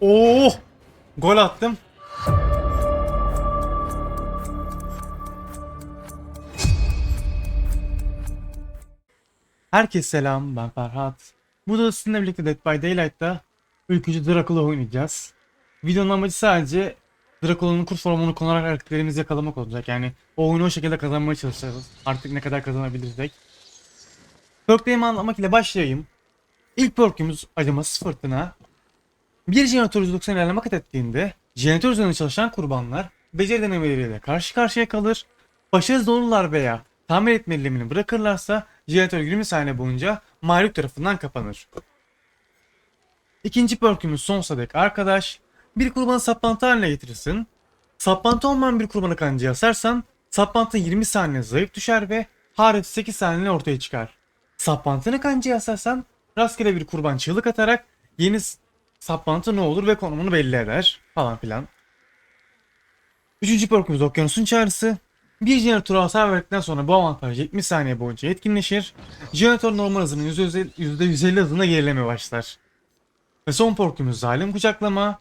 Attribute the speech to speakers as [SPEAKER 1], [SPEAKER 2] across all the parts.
[SPEAKER 1] Oo! Gol attım. Herkese selam, ben Ferhat. Bu da sizinle birlikte Dead by Daylight'ta ülkücü Dracula oynayacağız. Videonun amacı sadece Dracula'nın kurt formunu kullanarak rakiplerimizi yakalamak olacak. Yani o oyunu o şekilde kazanmaya çalışacağız. Artık ne kadar kazanabilirsek. Perklerimi anlamak ile başlayayım. İlk perkümüz acımasız fırtına. Bir jeneratör 190 ilerleme kat ettiğinde jeneratör üzerinde çalışan kurbanlar beceri denemeleriyle karşı karşıya kalır. Başarısız olurlar veya tamir etme eylemini bırakırlarsa jeneratör 20 saniye boyunca mağlup tarafından kapanır. İkinci perkümüz sonsuza dek arkadaş. Bir kurbanı saplantı haline getirirsin. Saplantı olmayan bir kurbanı kancaya asarsan saplantı 20 saniye zayıf düşer ve hariç 8 saniye ortaya çıkar. Saplantını kancaya asarsan rastgele bir kurban çığlık atarak yeni saplantı ne olur ve konumunu belli eder falan filan. Üçüncü perkümüz okyanusun çağrısı. Bir jeneratörü hasar verdikten sonra bu avantaj 70 saniye boyunca etkinleşir. Jeneratör normal hızının %150 %150 hızına gerileme başlar. Ve son perkümüz zalim kucaklama.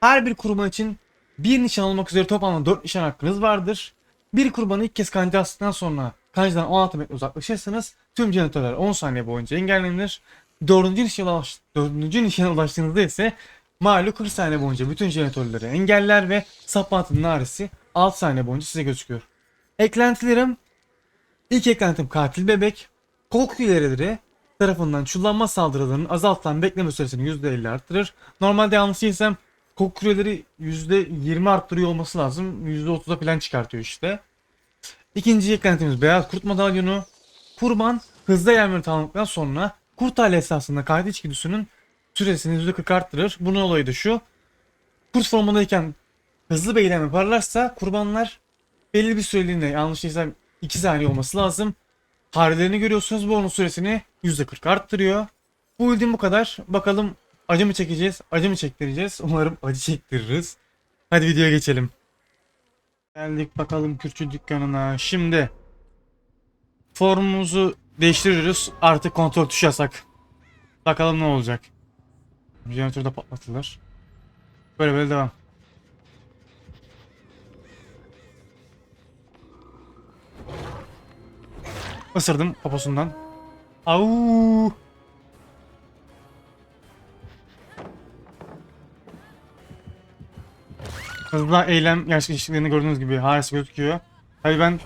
[SPEAKER 1] Her bir kurban için bir nişan olmak üzere toplamda 4 nişan hakkınız vardır. Bir kurbanı ilk kez kanca astıktan sonra kancadan 16 metre uzaklaşırsanız tüm jeneratörler 10 saniye boyunca engellenir. Dördüncü nişana, ulaş, dördüncü nişana ulaştığınızda ise malum 40 saniye boyunca bütün jeneratörleri engeller ve saplantının ağrısı 6 saniye boyunca size gözüküyor. Eklentilerim İlk eklentim katil bebek. Koku ilerileri tarafından çullanma saldırılarının azaltılan bekleme süresini %50 arttırır. Normalde yanlış değilsem koku küreleri %20 arttırıyor olması lazım. %30'a falan çıkartıyor işte. İkinci eklentimiz beyaz kurt madalyonu. Kurban hızlı yermeni tamamladıktan sonra kurt hali esasında katil içgüdüsünün süresini %40 arttırır. Bunun olayı da şu. Kurt formundayken hızlı bir eylem kurbanlar belli bir süreliğine yanlış değilsem 2 saniye olması lazım. Harelerini görüyorsunuz bu onun süresini %40 arttırıyor. Bu bildiğim bu kadar. Bakalım acı mı çekeceğiz, acı mı çektireceğiz? Umarım acı çektiririz. Hadi videoya geçelim. Geldik bakalım Kürtçü dükkanına. Şimdi formumuzu değiştiriyoruz. Artık kontrol tuşu yasak. Bakalım ne olacak. Jeneratör de patlatılır. Böyle böyle devam. Isırdım poposundan. Au! Hızlı eylem gerçekleştiklerini gördüğünüz gibi harika gözüküyor. Tabii ben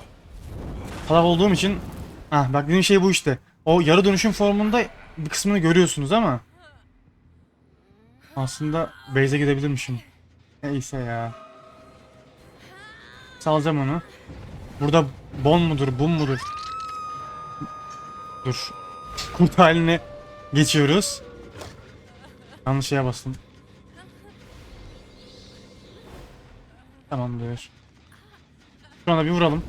[SPEAKER 1] salak olduğum için ah bak dediğim şey bu işte. O yarı dönüşüm formunda bir kısmını görüyorsunuz ama aslında base'e gidebilirmişim. Neyse ya. Salacağım onu. Burada bon mudur, bum mudur? Dur. Kurt haline geçiyoruz. Yanlış şeye bastım. Tamamdır. Şu anda bir vuralım.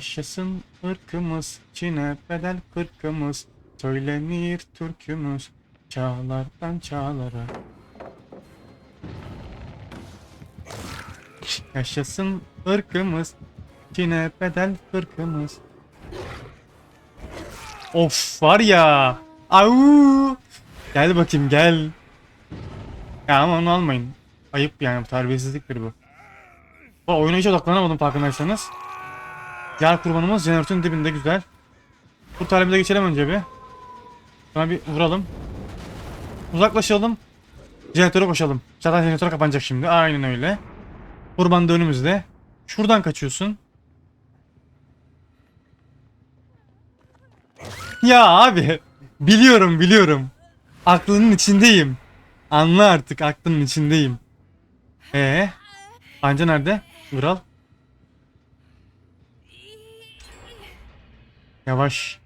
[SPEAKER 1] Yaşasın ırkımız, Çin'e bedel kırkımız, söylenir türkümüz, çağlardan çağlara. Yaşasın ırkımız, Çin'e bedel kırkımız. Of var ya. Au! Gel bakayım gel. Ya ama onu almayın. Ayıp yani terbiyesizliktir bu. Bu oyuna hiç odaklanamadım farkındaysanız. Diğer kurbanımız jeneratörün dibinde güzel. Bu talebimize geçelim önce bir. Sonra bir vuralım. Uzaklaşalım. Jeneratöre koşalım. Zaten jeneratör kapanacak şimdi. Aynen öyle. Kurban da önümüzde. Şuradan kaçıyorsun. Ya abi. Biliyorum biliyorum. Aklının içindeyim. Anla artık aklının içindeyim. Ee, Anca nerede? Vural. Yavaş.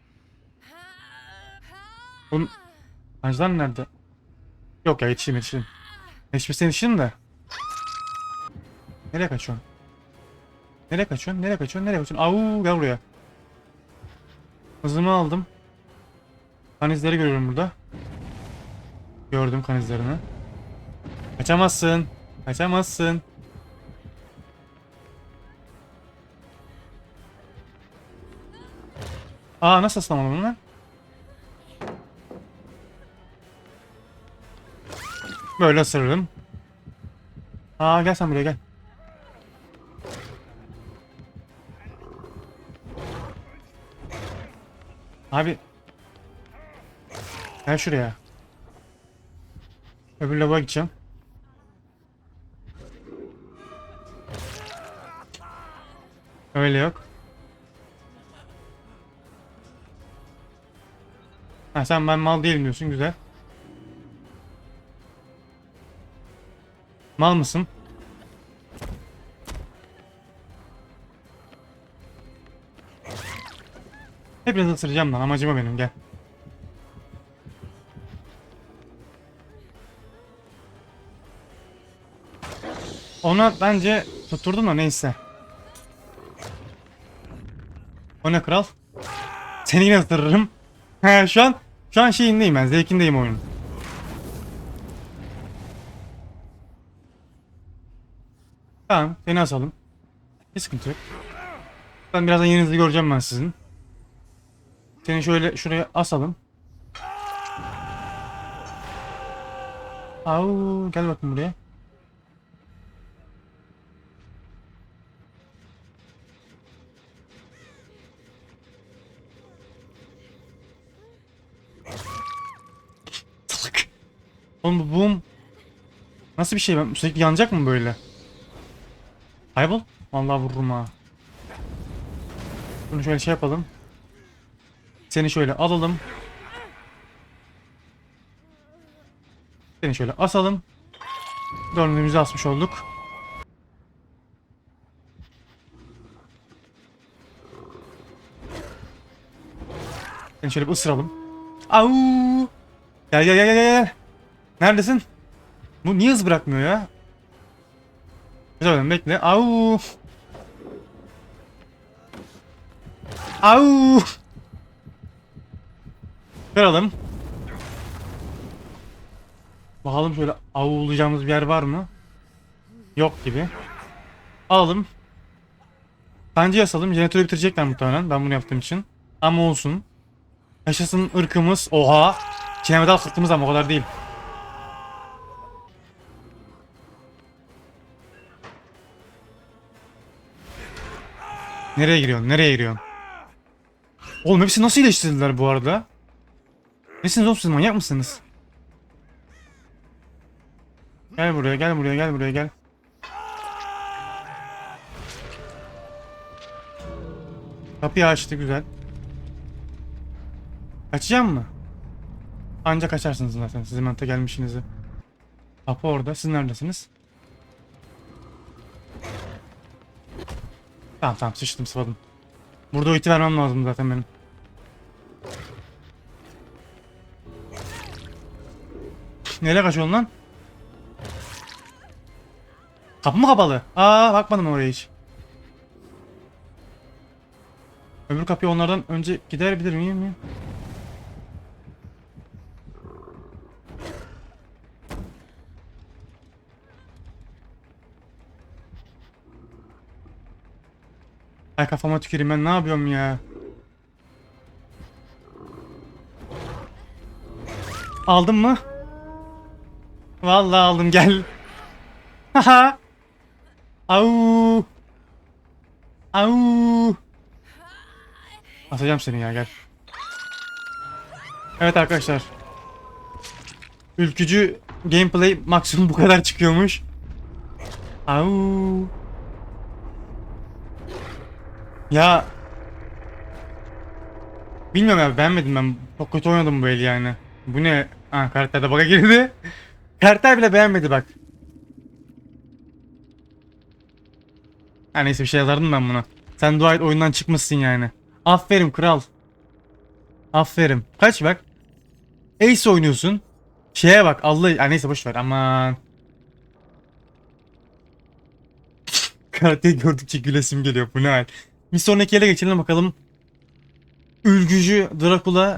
[SPEAKER 1] Bunun... Ancalar nerede? Yok ya yetişeyim yetişeyim. Yetişmesine yetişeyim de. Nereye kaçıyorsun? Nereye kaçıyorsun? Nereye kaçıyorsun? Nereye kaçıyorsun? Au gel buraya. Hızımı aldım. Kan izleri görüyorum burada. Gördüm kan izlerini. Kaçamazsın. Kaçamazsın. Aa nasıl aslamadım lan? Böyle ısırırım. Aa gel sen buraya gel. Abi. Gel şuraya. Öbür lava gideceğim. Öyle yok. Ha sen ben mal değilim diyorsun güzel. Mal mısın? Hepinizi ısıracağım lan amacım o benim gel. Ona bence tutturdum da neyse. O ne kral? Seni yine ısırırım. Şu an şu an şeyindeyim ben zevkindeyim oyunun. Tamam seni asalım. Hiç sıkıntı yok. Ben birazdan yerinizi göreceğim ben sizin. Seni şöyle şuraya asalım. Au gel bakın buraya. Oğlum bu boom nasıl bir şey? Ben sürekli yanacak mı böyle? Kaybol. Vallahi vururum ha. Bunu şöyle şey yapalım. Seni şöyle alalım. Seni şöyle asalım. Dördümüzü asmış olduk. Seni şöyle bir ısıralım. Au! Gel gel gel gel gel. Neredesin? Bu niye hız bırakmıyor ya? Güzel bekle. Au! Au! Kıralım. Bakalım şöyle avulacağımız bir yer var mı? Yok gibi. Alalım. Bence yasalım. Jeneratörü bitirecekler muhtemelen ben bunu yaptığım için. Ama olsun. Yaşasın ırkımız. Oha. Çinemedal sırtımız ama o kadar değil. Nereye giriyorsun? Nereye giriyorsun? Oğlum hepsi nasıl iyileştirdiler bu arada? Nesiniz oğlum siz manyak mısınız? Gel buraya gel buraya gel buraya gel. Kapıyı açtı güzel. Kaçacağım mı? Ancak kaçarsınız zaten sizin manta gelmişinizi. Kapı orada. Siz neredesiniz? Tamam tamam sıçtım sıvadım. Burada o iti vermem lazım zaten benim. Nereye kaçıyorsun lan? Kapı mı kapalı? Aa bakmadım oraya hiç. Öbür kapıya onlardan önce gidebilir miyim? Ay kafama tüküreyim ben ne yapıyorum ya? Aldın mı? Vallahi aldım gel. Haha. Au. Au. Atacağım seni ya gel. Evet arkadaşlar. Ülkücü gameplay maksimum bu kadar çıkıyormuş. Au. Ya Bilmiyorum ya beğenmedim ben. Çok kötü oynadım bu el yani. Bu ne? Ha karakter de bug'a girdi. karakter bile beğenmedi bak. Ha neyse bir şey yazardım ben buna. Sen dua et oyundan çıkmışsın yani. Aferin kral. Aferin. Kaç bak. Ace oynuyorsun. Şeye bak Allah... Ha, neyse boş ver aman. Karakteri gördükçe gülesim geliyor bu ne hal. Bir sonraki ele geçelim bakalım. Ülgücü Dracula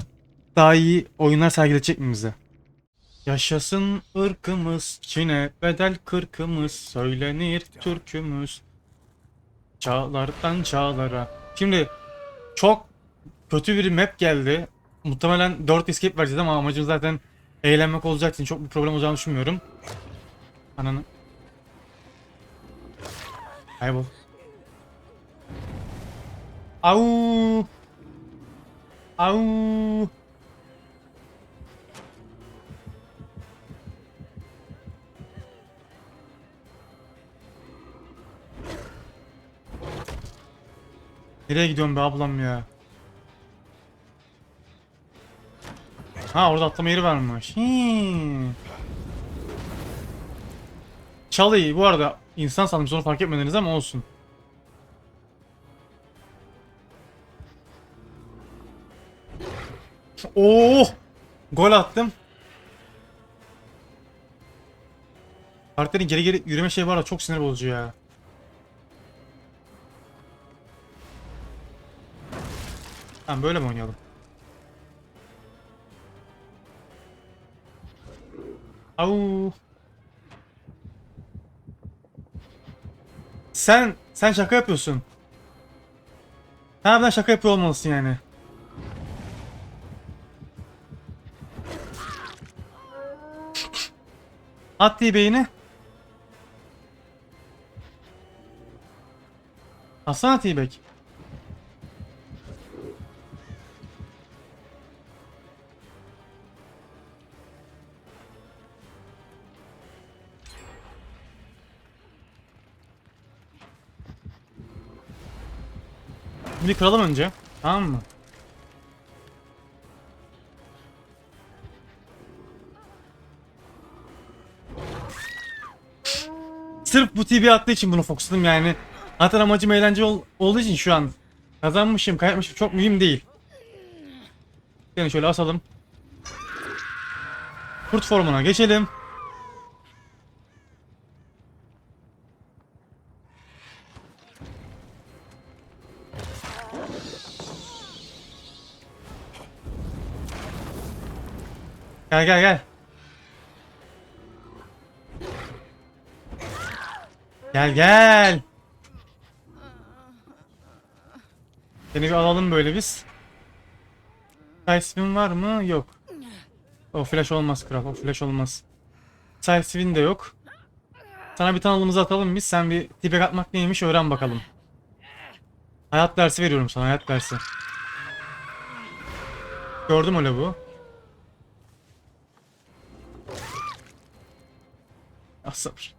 [SPEAKER 1] daha iyi oyunlar sergiletecek mi bize? Yaşasın ırkımız, Çin'e bedel kırkımız, söylenir türkümüz. Çağlardan çağlara. Şimdi çok kötü bir map geldi. Muhtemelen 4 escape vereceğiz ama amacım zaten eğlenmek olacağı için çok bir problem olacağını düşünmüyorum. Ananı. Kaybol. Au. Au. Nereye gidiyorsun be ablam ya? Ha orada atlama yeri varmış. Çalıyı bu arada insan sandım sonra fark etmediniz ama olsun. Oo! Gol attım. Karakterin geri geri yürüme şey var da çok sinir bozucu ya. Tamam böyle mi oynayalım? Au. Sen sen şaka yapıyorsun. Harbiden şaka yapıyor olmalısın yani. At beyni. Atsana T-Bag. Bir kıralım önce. Tamam mı? Sırf bu TV attığı için bunu fokusladım yani. Zaten amacım eğlence ol- olduğu için şu an. Kazanmışım, kaybetmişim çok mühim değil. Seni şöyle asalım. Kurt formuna geçelim. Gel gel gel. Gel gel. Seni bir alalım böyle biz. Sidespin var mı? Yok. O flash olmaz kral. O flash olmaz. Sidespin de yok. Sana bir tanalımızı atalım biz. Sen bir tipe atmak neymiş öğren bakalım. Hayat dersi veriyorum sana. Hayat dersi. Gördüm öyle bu. Ah sabır.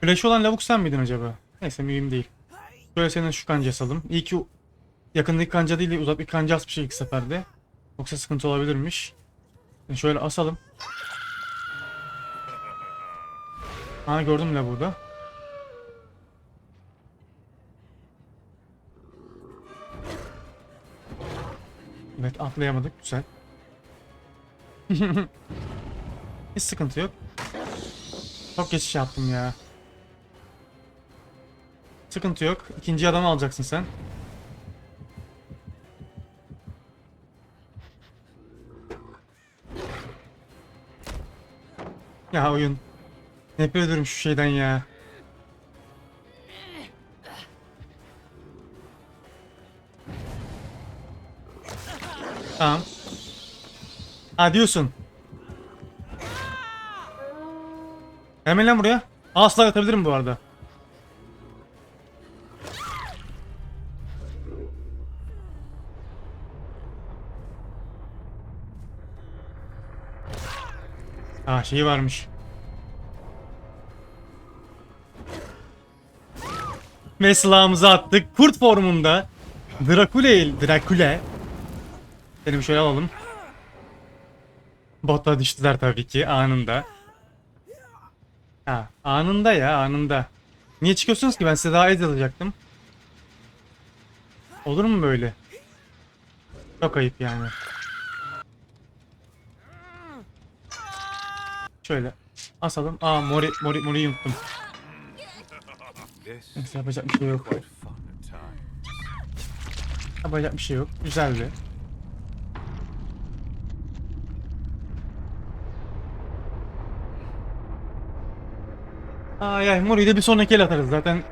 [SPEAKER 1] Flash olan lavuk sen miydin acaba? Neyse mühim değil. Şöyle senin şu kanca asalım. İyi ki yakındaki kanca değil de uzak bir kanca asmış ilk seferde. Yoksa sıkıntı olabilirmiş. Şimdi şöyle asalım. Ha gördüm la burada. Evet atlayamadık güzel. Hiç sıkıntı yok. Çok geçiş yaptım ya. Sıkıntı yok. İkinci adamı alacaksın sen. Ya oyun. Nefret ediyorum şu şeyden ya. Tamam. Ha diyorsun. Hemen lan buraya. Asla atabilirim bu arada. Ha şeyi varmış. Ve silahımızı attık. Kurt formunda. Drakule, Drakule. Seni bir şöyle alalım. Bota düştüler tabii ki anında. Ha, anında ya anında. Niye çıkıyorsunuz ki ben size daha ez alacaktım. Olur mu böyle? Çok ayıp yani. Şöyle asalım. Aa mori mori mori.
[SPEAKER 2] This
[SPEAKER 1] Neyse yapacak bir şey yok. Yapacak bir şey yok. Güzeldi. Ay ay Mori'yi de bir sonraki el atarız zaten.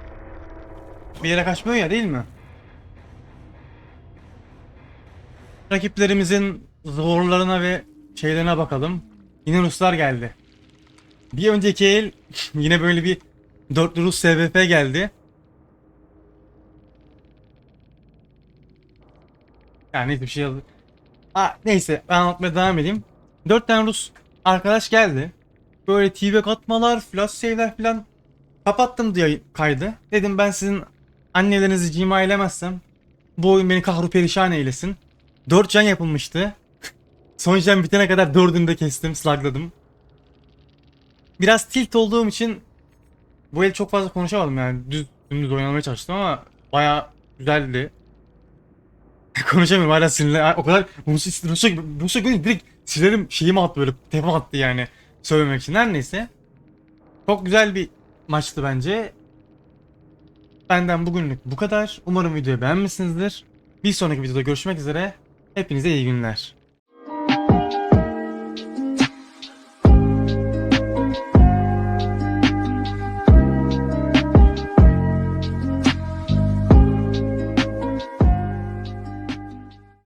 [SPEAKER 1] Bir yere kaçmıyor ya değil mi? Rakiplerimizin zorlarına ve şeylerine bakalım. Yine Ruslar geldi. Bir önceki el yine böyle bir dörtlü Rus SVP geldi. Yani hiçbir şey yazdı. Ha, neyse ben anlatmaya devam edeyim. Dört tane Rus arkadaş geldi. Böyle TV atmalar, flash save'ler falan kapattım diye kaydı. Dedim ben sizin annelerinizi cima eylemezsem bu oyun beni kahru perişan eylesin. 4 can yapılmıştı. Son can bitene kadar dördünü de kestim, slugladım. Biraz tilt olduğum için bu el çok fazla konuşamadım yani. Düz dümdüz oynamaya çalıştım ama baya güzeldi. Konuşamıyorum hala sinirli. O kadar Rusya, Rusya, Rusya görünce direkt sinirlerim şeyimi attı böyle tepe attı yani söylemek için. Her neyse. Çok güzel bir maçtı bence. Benden bugünlük bu kadar. Umarım videoyu beğenmişsinizdir. Bir sonraki videoda görüşmek üzere. Hepinize iyi günler.